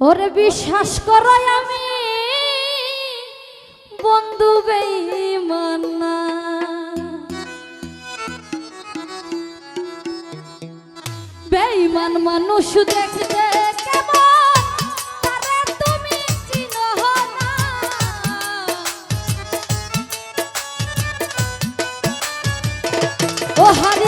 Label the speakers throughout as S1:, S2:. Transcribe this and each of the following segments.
S1: ওরে বিশ্বাস করাই আমি বন্ধু বেইমানা বেইমান মানুষ দেখবে ও হারি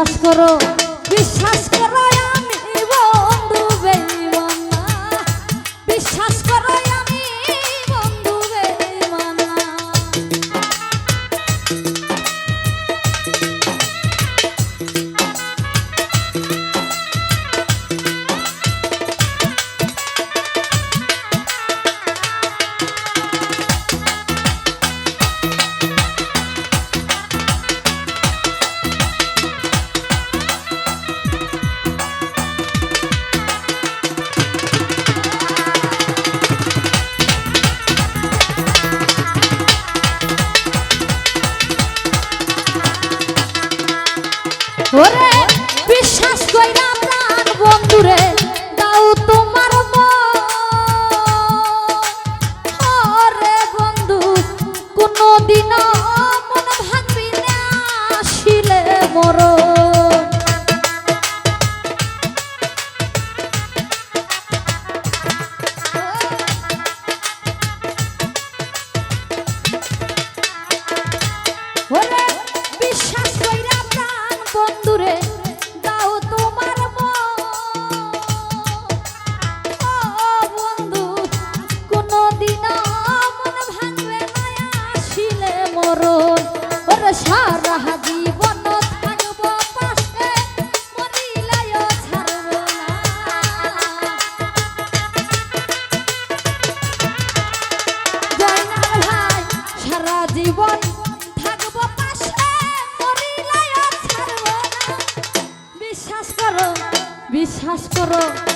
S1: বিশ্বাস ¡Corre! 哦。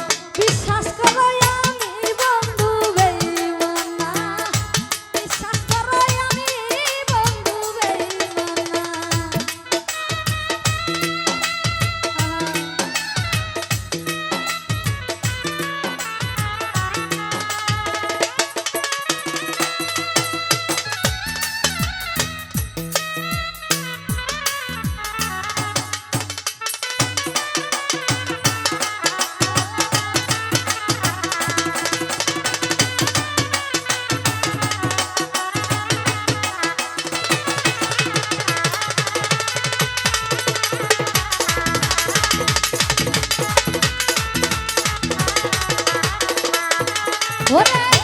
S1: what?